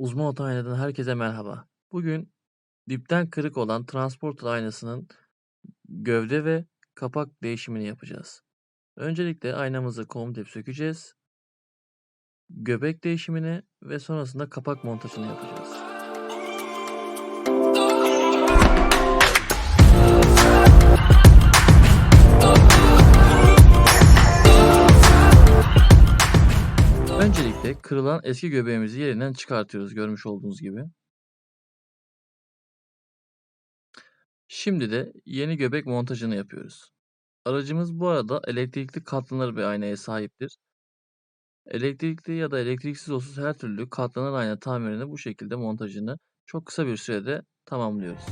Uzman Oto Ayna'dan herkese merhaba. Bugün dipten kırık olan transporter aynasının gövde ve kapak değişimini yapacağız. Öncelikle aynamızı komple sökeceğiz. Göbek değişimini ve sonrasında kapak montajını yapacağız. Öncelikle kırılan eski göbeğimizi yerinden çıkartıyoruz görmüş olduğunuz gibi. Şimdi de yeni göbek montajını yapıyoruz. Aracımız bu arada elektrikli katlanır bir aynaya sahiptir. Elektrikli ya da elektriksiz olsun her türlü katlanır ayna tamirini bu şekilde montajını çok kısa bir sürede tamamlıyoruz.